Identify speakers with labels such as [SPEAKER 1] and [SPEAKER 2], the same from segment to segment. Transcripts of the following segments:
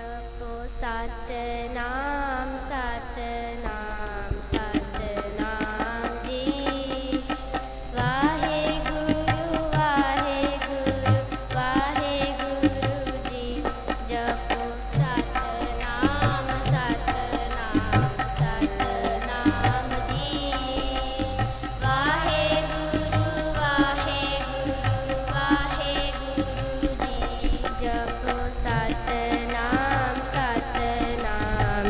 [SPEAKER 1] ਜਪੋ ਸਤਨਾਮ ਸਤ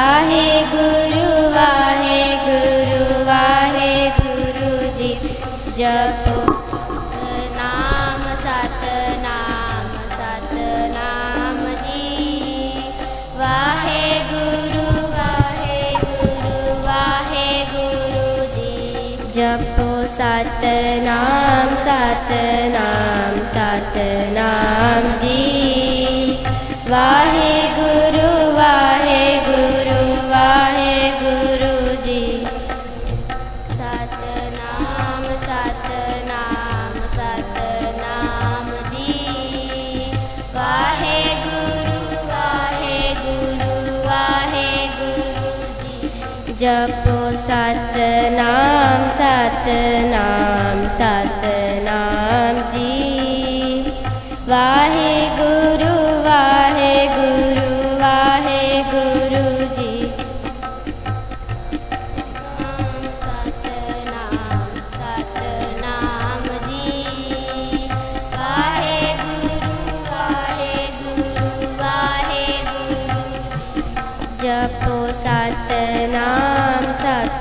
[SPEAKER 1] ਵਾਹਿਗੁਰੂ ਵਾਹਿਗੁਰੂ ਵਾਹਿਗੁਰੂ ਜੀ ਜਪੋ। ਸਤਨਾਮ ਸਤਨਾਮ ਸਤਨਾਮ ਜੀ। ਵਾਹਿਗੁਰੂ ਵਾਹਿਗੁਰੂ ਵਾਹਿਗੁਰੂ ਜੀ ਜਪੋ। ਸਤਨਾਮ ਸਤਨਾਮ ਸਤਨਾਮ ਜੀ। ਵਾਹਿਗੁਰੂ ਜਪੋ ਸਤਨਾਮ ਸਤਨਾਮ ਸਤਨਾਮ ਜੀ ਵਾਹਿਗੁਰੂ ਵਾਹਿਗੁਰੂ ਵਾਹਿਗੁਰੂ ਜੀ ਸਤਨਾਮ ਸਤਨਾਮ ਜੀ ਵਾਹਿਗੁਰੂ ਵਾਹਿਗੁਰੂ ਵਾਹਿਗੁਰੂ ਜੀ ਜਪੋ